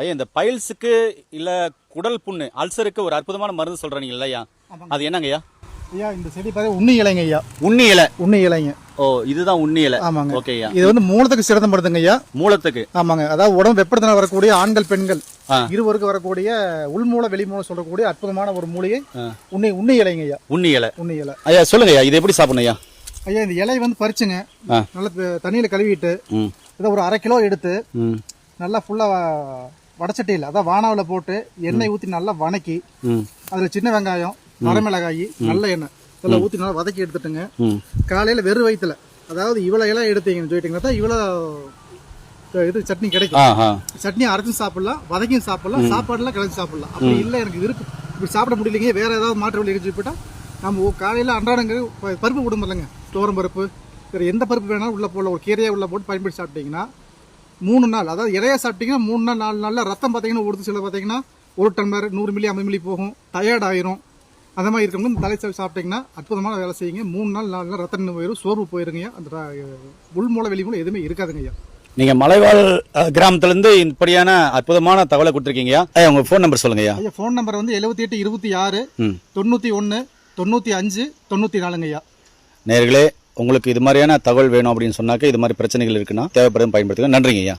ஐயா இந்த பைல்ஸுக்கு இல்ல குடல் புண்ணு அல்சருக்கு ஒரு அற்புதமான மருந்து சொல்றீங்க இல்லையா? அது என்னங்க ஐயா? ஐயா இந்த செடி பார்த்தா உண்ணி இலைங்க ஐயா. உண்ணி இலை? உண்ணி இலைங்க. ஓ இதுதான் உண்ணி இலை. ஆமாங்க. ஓகே ஐயா. இது வந்து மூலத்துக்கு சிறந்த மருந்துங்க ஐயா. மூலத்துக்கு? ஆமாங்க. அதாவது உடம்பு வெப்பத்தினால் வரக்கூடிய ஆண்கள் பெண்கள். இருவருக்கு வரக்கூடிய உள்மூல வெளிமூலம் சொல்லக்கூடிய அற்புதமான ஒரு மூலிகை. உண்ணி உண்ணி இலைங்க ஐயா. உண்ணி இலை. உண்ணி இலை. ஐயா சொல்லுங்க ஐயா இது எப்படி சாப்பிடணும் ஐயா? ஐயா இந்த இலையை வந்து பறிச்சுங்க. நல்லா தண்ணியில கழுவிட்டு இதை ஒரு அரை கிலோ எடுத்து நல்லா ஃபுல்லா வடச்சட்டியில் அதான் வானாவில் போட்டு எண்ணெய் ஊற்றி நல்லா வணக்கி அதில் சின்ன வெங்காயம் வரமிளகாய் நல்ல எண்ணெய் இதெல்லாம் ஊற்றி நல்லா வதக்கி எடுத்துட்டுங்க. காலையில் வெறும் வயிற்றுல அதாவது இவ்வளோ இலை எடுத்தீங்கன்னு சொல்லிட்டீங்கன்னா தான் இவ்வளோ இது சட்னி கிடைக்கும். சட்னி அரைச்சும் சாப்பிடலாம் வதக்கியும் சாப்பிடலாம் சாப்பாடுலாம் கலந்து சாப்பிடலாம். அப்படி இல்லை எனக்கு இருக்கு. இப்படி சாப்பிட முடியலைங்க வேற ஏதாவது மாற்று வழி இருக்கு போயிட்டா நம்ம காலையில் அன்றாடங்க பருப்பு விடும் இல்லைங்க. தோரம் பருப்பு வேறு எந்த பருப்பு வேணாலும் உள்ள போடல ஒரு கீரையை உள்ள போட்டு பயன்படுத்தி சாப்பிட்டீங்கன்னா மூணு நாள். அதாவது இறையா சாப்பிட்டீங்கன்னா மூணு நாள் நாலு நாளில் ரத்தம் பார்த்தீங்கன்னா ஒரு சில பார்த்தீங்கன்னா ஒரு டம்ளர் நூறு மில்லி ஐம்பது மில்லி போகும். டயர்ட் ஆயிரும். அந்த மாதிரி இருக்கவங்க இந்த தலை சாப்பிட்டு சாப்பிட்டீங்கன்னா அற்புதமான வேலை செய்யுங்க. மூணு நாள் நாலு நாள் ரத்தம் போயிடும் சோர்வு போயிருங்க அந்த உள்மூல வெளிமூலம் எதுவுமே இருக்காதுங்க ஐயா நீங்க மலைவாழ் அஹ், கிராமத்துல இருந்து இப்படியான அற்புதமான தகவலை கொடுத்துருக்கீங்க ஐயா உங்க ஃபோன் நம்பர் சொல்லுங்க ஐயா ஃபோன் நம்பர் வந்து எழுபத்தி எட்டு இருபத்தி ஆறு தொண்ணூற்றி ஒன்று தொண்ணூற்றி அஞ்சு தொண்ணூற்றி நாலுங்க ஐயா நேர்களே உங்களுக்கு இது மாதிரியான தகவல் வேணும் அப்படின்னு சொன்னாக்க இது மாதிரி பிரச்சனைகள் இருக்குன்னா தேவைப்படும் பயன்படுத்துங்க நன்றிங்க ஐயா